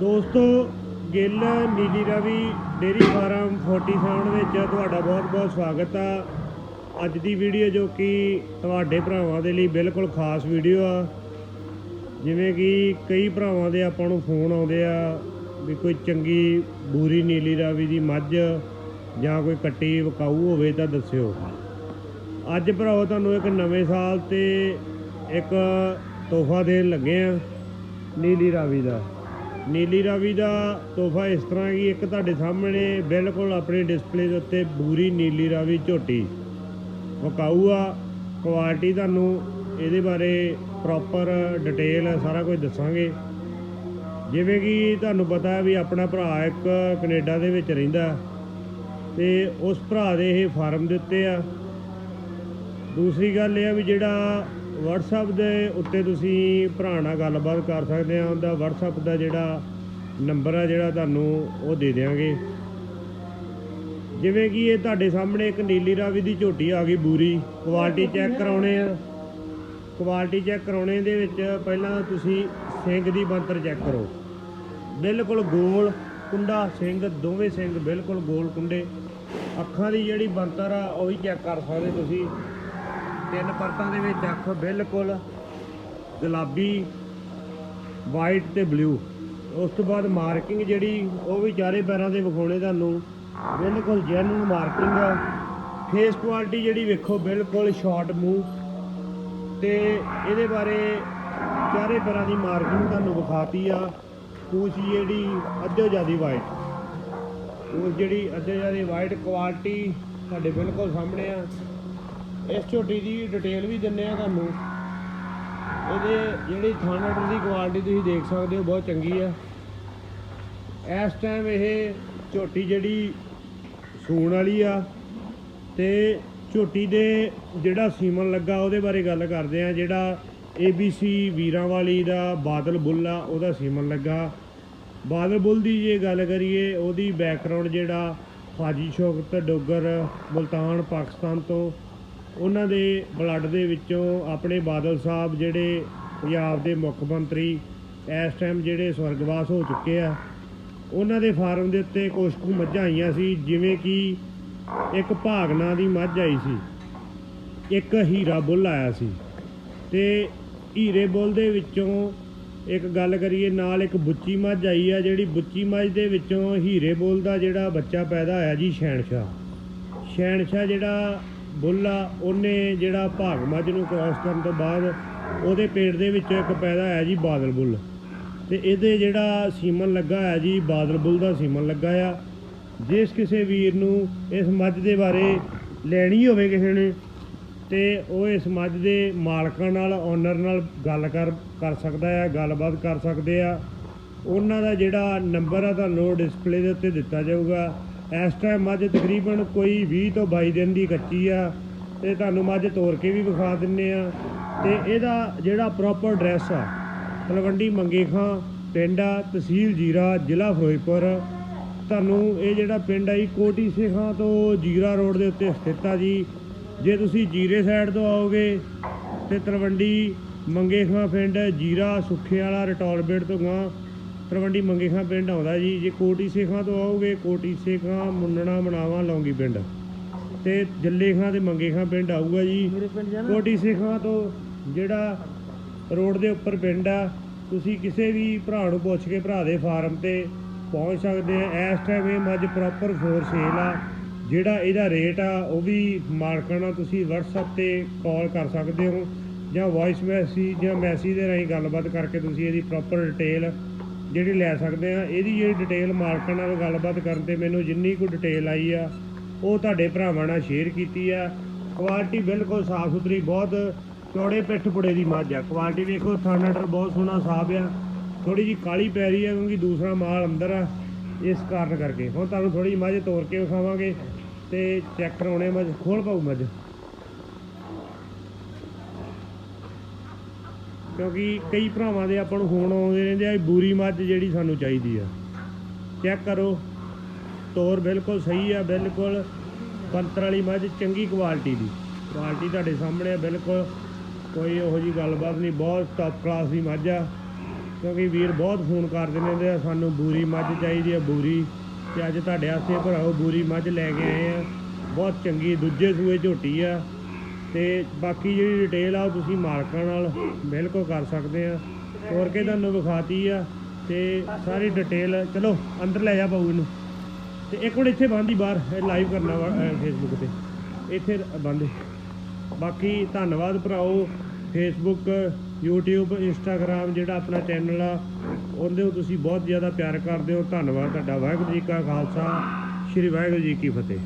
ਦੋਸਤੋ, Gill Nili Ravi, dairy farm 47 ਵਿੱਚ ਤੁਹਾਡਾ ਬਹੁਤ-ਬਹੁਤ ਸਵਾਗਤ ਆ। ਅੱਜ ਦੀ ਵੀਡੀਓ ਜੋ ਕਿ ਤੁਹਾਡੇ ਭਰਾਵਾਂ ਦੇ ਲਈ ਬਿਲਕੁਲ ਖਾਸ ਵੀਡੀਓ ਆ। ਜਿਵੇਂ ਕਿ ਕਈ ਭਰਾਵਾਂ ਦੇ ਆਪਾਂ ਨੂੰ ਫੋਨ ਆਉਂਦੇ ਆ ਵੀ ਕੋਈ ਚੰਗੀ ਬੂਰੀ ਨੀਲੀ ਰਾਵੀ ਦੀ ਮੱਝ ਜਾਂ ਕੋਈ ਕੱਟੀ ਵਿਕਾਊ ਹੋਵੇ ਤਾਂ ਦੱਸਿਓ। ਅੱਜ ਭਰਾਓ ਤੁਹਾਨੂੰ ਇੱਕ ਨਵੇਂ ਸਾਲ ਤੇ ਇੱਕ ਤੋਹਫਾ ਦੇਣ ਲੱਗੇ ਆ ਨੀਲੀ ਰਾਵੀ ਦਾ। ਨੀਲੀ ਰਾਵੀ ਦਾ ਤੋਹਫਾ ਇਸ ਤਰ੍ਹਾਂ ਕਿ ਇੱਕ ਤੁਹਾਡੇ ਸਾਹਮਣੇ ਬਿਲਕੁਲ ਆਪਣੀ ਡਿਸਪਲੇ ਦੇ ਉੱਤੇ ਬੂਰੀ ਨੀਲੀ ਰਾਵੀ ਝੋਟੀ ਵਿਕਾਊ ਆ ਕੁਆਲਿਟੀ ਤੁਹਾਨੂੰ ਇਹਦੇ ਬਾਰੇ ਪ੍ਰੋਪਰ ਡਿਟੇਲ ਸਾਰਾ ਕੁਝ ਦੱਸਾਂਗੇ। ਜਿਵੇਂ ਕਿ ਤੁਹਾਨੂੰ ਪਤਾ ਹੈ ਵੀ ਆਪਣਾ ਭਰਾ ਇੱਕ ਕੈਨੇਡਾ ਦੇ ਵਿੱਚ ਰਹਿੰਦਾ ਤੇ ਉਸ ਭਰਾ ਦੇ ਇਹ ਫਾਰਮ ਦੇ ਉੱਤੇ ਆ। ਦੂਸਰੀ ਗੱਲ ਇਹ ਆ ਵੀ ਜਿਹੜਾ WhatsApp ਦੇ ਉੱਤੇ ਤੁਸੀਂ ਭਰਾ ਨਾਲ ਗੱਲਬਾਤ ਕਰ ਸਕਦੇ ਆ। ਉਹਦਾ WhatsApp ਦਾ ਜਿਹੜਾ ਨੰਬਰ ਆ, ਜਿਹੜਾ ਤੁਹਾਨੂੰ ਉਹ ਦੇ ਦਿਆਂਗੇ। ਜਿਵੇਂ ਕਿ ਇਹ ਤੁਹਾਡੇ ਸਾਹਮਣੇ ਇੱਕ ਨੀਲੀ ਰਾਵੀ ਦੀ ਝੋਟੀ ਆ ਗਈ ਬੂਰੀ। ਕੁਆਲਿਟੀ ਚੈੱਕ ਕਰਾਉਣੇ ਆ। ਕੁਆਲਿਟੀ ਚੈੱਕ ਕਰਾਉਣੇ ਦੇ ਵਿੱਚ ਪਹਿਲਾਂ ਤੁਸੀਂ ਸਿੰਘ ਦੀ ਬੰਤਰ ਚੈੱਕ ਕਰੋ। ਬਿਲਕੁਲ ਗੋਲ ਕੁੰਡਾ, ਸਿੰਘ, ਦੋਵੇਂ ਸਿੰਘ ਬਿਲਕੁਲ ਗੋਲ ਕੁੰਡੇ। ਅੱਖਾਂ ਦੀ ਜਿਹੜੀ ਬੰਤਰ ਆ, ਉਹ ਵੀ ਚੈੱਕ ਕਰ ਸਕਦੇ ਤੁਸੀਂ। ਤਿੰਨ ਪਰਤਾਂ ਦੇ ਵਿੱਚ ਅੱਖ ਬਿਲਕੁਲ ਗੁਲਾਬੀ ਵਾਈਟ ਤੇ ਬਲੂ ਉਸ ਤੋਂ ਬਾਅਦ ਮਾਰਕਿੰਗ ਜਿਹੜੀ, ਉਹ ਵੀ ਚਾਰੇ ਪੈਰਾਂ ਦੇ ਵਿਖਾਉਣੇ ਤੁਹਾਨੂੰ। ਬਿਲਕੁਲ ਜੈਨੂਨ ਮਾਰਕਿੰਗ ਆ। ਫੇਸ ਕੁਆਲਿਟੀ ਜਿਹੜੀ ਵੇਖੋ, ਬਿਲਕੁਲ ਸ਼ਾਰਟ ਮੂੰਹ ਤੇ ਇਹਦੇ ਬਾਰੇ ਚਾਰੇ ਪੈਰਾਂ ਦੀ ਮਾਰਕਿੰਗ ਤੁਹਾਨੂੰ ਵਿਖਾਤੀ ਆ। ਪੂਛ ਜਿਹੜੀ ਅੱਧੋ ਜਿਆਦੀ ਵਾਈਟ ਪੂਛ ਜਿਹੜੀ ਅੱਧੋ ਜਿਆਦੀ ਵਾਈਟ ਕੁਆਲਿਟੀ ਸਾਡੇ ਬਿਲਕੁਲ ਸਾਹਮਣੇ ਆ। ਇਸ ਝੋਟੀ ਦੀ ਡਿਟੇਲ ਵੀ ਦਿੰਨੇ ਆ ਤੁਹਾਨੂੰ। ਇਹਦੇ ਜਿਹੜੀ ਥਾਣਾਟਰ ਦੀ ਕੁਆਲਿਟੀ ਤੁਸੀਂ ਦੇਖ ਸਕਦੇ ਹੋ, ਬਹੁਤ ਚੰਗੀ ਆ। ਇਸ ਟਾਈਮ ਇਹ ਝੋਟੀ ਜਿਹੜੀ ਸੂਣ ਵਾਲੀ ਆ ਤੇ ਝੋਟੀ ਦੇ ਜਿਹੜਾ ਸੀਮਨ ਲੱਗਾ ਉਹਦੇ ਬਾਰੇ ਗੱਲ ਕਰਦੇ ਆ। ਜਿਹੜਾ ABC ਵੀਰਾਂ ਵਾਲੀ ਦਾ ਬਾਦਲ ਬੁੱਲ ਆ, ਉਹਦਾ ਸੀਮਨ ਲੱਗਾ। ਬਾਦਲ ਬੁੱਲ ਦੀ ਜੇ ਗੱਲ ਕਰੀਏ, ਉਹਦੀ ਬੈਕਗ੍ਰਾਉਂਡ ਜਿਹੜਾ ਹਾਜੀ ਸ਼ੌਕਤ ਡੋਗਰ, ਮੁਲਤਾਨ ਪਾਕਿਸਤਾਨ ਤੋਂ ਉਹਨਾਂ ਦੇ ਬਲੱਡ ਦੇ ਵਿੱਚੋਂ ਆਪਣੇ ਬਾਦਲ ਸਾਹਿਬ ਜਿਹੜੇ ਪੰਜਾਬ ਦੇ ਮੁੱਖ ਮੰਤਰੀ ਇਸ ਟਾਈਮ ਜਿਹੜੇ ਸਵਰਗਵਾਸ ਹੋ ਚੁੱਕੇ ਆ, ਉਹਨਾਂ ਦੇ ਫਾਰਮ ਦੇ ਉੱਤੇ ਕੁਛ ਕੁ ਮੱਝਾਂ ਆਈਆਂ ਸੀ, ਜਿਵੇਂ ਕਿ ਇੱਕ ਭਾਗਨਾ ਦੀ ਮੱਝ ਆਈ ਸੀ, ਇੱਕ ਹੀਰਾ ਬੁੱਲ ਆਇਆ ਸੀ ਤੇ ਹੀਰੇ ਬੁੱਲ ਦੇ ਵਿੱਚੋਂ ਇੱਕ ਗੱਲ ਕਰੀਏ, ਨਾਲ ਇੱਕ ਬੁੱਚੀ ਮੱਝ ਆਈ ਆ, ਜਿਹੜੀ ਬੁੱਚੀ ਮੱਝ ਦੇ ਵਿੱਚੋਂ ਹੀਰੇ ਬੁੱਲ ਦਾ ਜਿਹੜਾ ਬੱਚਾ ਪੈਦਾ ਹੋਇਆ ਜੀ ਸ਼ੈਨਸ਼ਾ ਸ਼ੈਨਸ਼ਾ ਜਿਹੜਾ ਬੁੱਲ ਆ ਉਹਨੇ ਜਿਹੜਾ ਭਾਗ ਮੱਝ ਨੂੰ ਕ੍ਰਾਸ ਕਰਨ ਤੋਂ ਬਾਅਦ ਉਹਦੇ ਪੇਟ ਦੇ ਵਿੱਚ ਇੱਕ ਪੈਦਾ ਹੋਇਆ ਜੀ ਬਾਦਲ ਬੁੱਲ। ਤੇ ਇਹਦੇ ਜਿਹੜਾ ਸੀਮਨ ਲੱਗਾ ਹੈ ਜੀ, ਬਾਦਲ ਬੁੱਲ ਦਾ ਸੀਮਨ ਲੱਗਾ ਆ। ਜਿਸ ਕਿਸੇ ਵੀਰ ਨੂੰ ਇਸ ਮੱਝ ਦੇ ਬਾਰੇ ਲੈਣੀ ਹੋਵੇ ਕਿਸੇ ਨੇ, ਤੇ ਉਹ ਇਸ ਮੱਝ ਦੇ ਮਾਲਕਾਂ ਨਾਲ ਓਨਰ ਨਾਲ ਗੱਲ ਕਰ ਕਰ ਸਕਦਾ ਆ, ਗੱਲਬਾਤ ਕਰ ਸਕਦੇ ਆ। ਉਹਨਾਂ ਦਾ ਜਿਹੜਾ ਨੰਬਰ ਆ, ਤੁਹਾਨੂੰ ਡਿਸਪਲੇ ਦੇ ਉੱਤੇ ਦਿੱਤਾ ਜਾਊਗਾ। ਇਸ ਟਾਈਮ ਮੱਝ ਤਕਰੀਬਨ ਕੋਈ 20 ਤੋਂ 22 ਦਿਨ ਦੀ ਕੱਚੀ ਆ ਤੇ ਤੁਹਾਨੂੰ ਮੱਝ ਤੋੜ ਕੇ ਵੀ ਵਿਖਾ ਦਿੰਨੇ ਆ। ਤੇ ਇਹਦਾ ਜਿਹੜਾ ਪ੍ਰੋਪਰ ਐਡਰੈਸ ਆ, ਤਲਵੰਡੀ ਮੰਗੇ ਖਾਂ ਪਿੰਡ ਆ, ਤਹਿਸੀਲ ਜੀਰਾ, ਜ਼ਿਲ੍ਹਾ ਫਿਰੋਜ਼ਪੁਰ। ਤੁਹਾਨੂੰ ਇਹ ਜਿਹੜਾ ਪਿੰਡ ਆ ਜੀ, ਕੋਟੀ ਸੇਖਾਂ ਤੋਂ ਜੀਰਾ ਰੋਡ ਦੇ ਉੱਤੇ ਸਥਿਤ ਆ ਜੀ। ਜੇ ਤੁਸੀਂ ਜੀਰੇ ਸਾਈਡ ਤੋਂ ਆਓਗੇ, ਤੇ ਤਲਵੰਡੀ ਮੰਗੇ ਖਾਂ ਪਿੰਡ ਜੀਰਾ ਸੁੱਖੇ ਵਾਲਾ ਰਟੌਲਬੇੜ ਤੋਂ ਗਾਂ ਤਲਵੰਡੀ ਮੰਗੇ ਖਾਂ ਪਿੰਡ ਆਉਂਦਾ ਜੀ। ਜੇ ਕੋਟੀ ਸੇਖਾਂ ਤੋਂ ਆਓਗੇ ਕੋਟੀ ਸੇਖਾਂ ਮੁੰਨਣਾ ਮਨਾਵਾ ਲੌਂਗੀ ਪਿੰਡ। ਤੇ ਜੱਲੇ ਖਾਂ ਤੇ ਮੰਗੇ ਖਾਂ ਪਿੰਡ ਆਊਗਾ ਜੀ। ਕੋਟੀ ਸੇਖਾਂ ਤੋਂ ਜਿਹੜਾ ਰੋਡ ਦੇ ਉੱਪਰ ਪਿੰਡ ਆ ਤੁਸੀਂ ਕਿਸੇ ਵੀ ਭਰਾ ਨੂੰ ਪੁੱਛ ਕੇ ਭਰਾ ਦੇ ਫਾਰਮ ਤੇ ਪਹੁੰਚ ਸਕਦੇ ਆ। ਇਸ ਟਾਈਮ ਇਹ ਮੱਝ ਪ੍ਰੋਪਰ ਫੋਰ ਸੇਲ ਆ। ਜਿਹੜਾ ਇਹਦਾ ਰੇਟ ਆ ਉਹ ਵੀ ਮਾਲਕਾਂ ਨਾਲ ਤੁਸੀਂ WhatsApp ਤੇ ਕਾਲ ਕਰ ਸਕਦੇ ਹੋ। ਜਾਂ ਵੌਇਸ ਮੈਸੇਜ ਜਾਂ ਮੈਸੇਜ ਦੇ ਰਾਹੀਂ ਗੱਲਬਾਤ ਕਰਕੇ ਤੁਸੀਂ ਇਹਦੀ ਪ੍ਰੋਪਰ ਡਿਟੇਲ ਜਿਹੜੀ ਲੈ ਸਕਦੇ ਆ, ਇਹਦੀ ਜਿਹੜੀ ਡਿਟੇਲ ਮਾਲਕਾਂ ਨਾਲ ਗੱਲਬਾਤ ਕਰਨ ਤੇ ਮੈਨੂੰ ਜਿੰਨੀ ਕੁ ਡਿਟੇਲ ਆਈ ਆ, ਉਹ ਤੁਹਾਡੇ ਭਰਾਵਾਂ ਨਾਲ ਸ਼ੇਅਰ ਕੀਤੀ ਆ। ਕੁਆਲਿਟੀ ਬਿਲਕੁਲ ਸਾਫ਼ ਸੁਥਰੀ, ਬਹੁਤ ਚੌੜੇ ਪਿੱਠ ਪੁੜੇ ਦੀ ਮੱਝ ਆ। ਕੁਆਲਿਟੀ ਵੇਖੋ ਥਾਣਾਟਰ ਬਹੁਤ ਸੋਹਣਾ ਸਾਫ਼ ਆ। ਥੋੜੀ ਜੀ ਕਾਲੀ ਪੈ ਰਹੀ ਆ, ਕਿਉਂਕਿ ਦੂਸਰਾ ਮਾਲ ਅੰਦਰ ਆ, ਇਸ ਕਾਰਨ ਕਰਕੇ। ਹੁਣ ਤੁਹਾਨੂੰ ਥੋੜੀ ਮੱਝ ਤੋੜ ਕੇ ਵਿਖਾਵਾਂਗੇ ਤੇ ਚੈੱਕ ਕਰਾਉਣੇ ਮੱਝ, ਖੋਲ ਪਾਉ ਮੱਝ। ਕਿਉਂਕਿ ਕਈ ਭਰਾਵਾਂ ਦੇ ਆਪਾਂ ਨੂੰ ਫੋਨ ਆਉਂਦੇ ਰਹਿੰਦੇ ਆ ਵੀ ਬੂਰੀ ਮੱਝ ਜਿਹੜੀ ਸਾਨੂੰ ਚਾਹੀਦੀ ਆ। ਚੈੱਕ ਕਰੋ, ਤੋਰ ਬਿਲਕੁਲ ਸਹੀ ਆ, ਬਿਲਕੁਲ ਪੰਤਰ ਵਾਲੀ ਮੱਝ, ਚੰਗੀ ਕੁਆਲਿਟੀ ਦੀ। ਕੁਆਲਿਟੀ ਤੁਹਾਡੇ ਸਾਹਮਣੇ ਆ, ਬਿਲਕੁਲ ਕੋਈ ਇਹੋ ਜੀ ਗੱਲਬਾਤ ਨਹੀਂ, ਬਹੁਤ ਟੌਪ ਕਲਾਸ ਦੀ ਮੱਝ ਆ। ਕਿਉਂਕਿ ਵੀਰ ਬਹੁਤ ਫੋਨ ਕਰਦੇ ਨੇ ਆ, ਸਾਨੂੰ ਬੂਰੀ ਮੱਝ ਚਾਹੀਦੀ ਆ, ਬੂਰੀ। ਤੇ ਅੱਜ ਤੁਹਾਡੇ ਵਾਸਤੇ ਭਰਾਓ, ਬੂਰੀ ਮੱਝ ਲੈ ਕੇ ਆਏ ਆ। ਬਹੁਤ ਚੰਗੀ, ਦੂਜੇ ਸੂਏ ਝੋਟੀ ਆ। ਤੇ ਬਾਕੀ ਜਿਹੜੀ ਡਿਟੇਲ ਆ ਉਹ ਤੁਸੀਂ ਮਾਲਕਾਂ ਨਾਲ ਬਿਲਕੁਲ ਕਰ ਸਕਦੇ ਆ। ਹੋਰ ਕੇ ਤੁਹਾਨੂੰ ਵਿਖਾਤੀ ਆ ਤੇ ਸਾਰੀ ਡਿਟੇਲ ਚਲੋ ਅੰਦਰ ਲੈ ਜਾ ਪਾਉ ਇਹਨੂੰ। ਤੇ ਇੱਕ ਮਿੰਟ ਇੱਥੇ ਬੰਦ ਹੀ ਬਾਹਰ ਲਾਈਵ ਕਰਨਾ ਵਾ ਫੇਸਬੁੱਕ ਤੇ। ਇੱਥੇ ਬੰਦ ਬਾਕੀ ਧੰਨਵਾਦ ਭਰਾਓ ਫੇਸਬੁੱਕ YouTube, Instagram ਜਿਹੜਾ ਆਪਣਾ ਚੈਨਲ ਆ, ਉਹਦੇ ਨੂੰ ਤੁਸੀਂ ਬਹੁਤ ਜ਼ਿਆਦਾ ਪਿਆਰ ਕਰਦੇ ਹੋ। ਧੰਨਵਾਦ ਤੁਹਾਡਾ। ਵਾਹਿਗੁਰੂ ਜੀ ਕਾ ਖਾਲਸਾ, ਸ੍ਰੀ ਵਾਹਿਗੁਰੂ ਜੀ ਕੀ ਫਤਿਹ।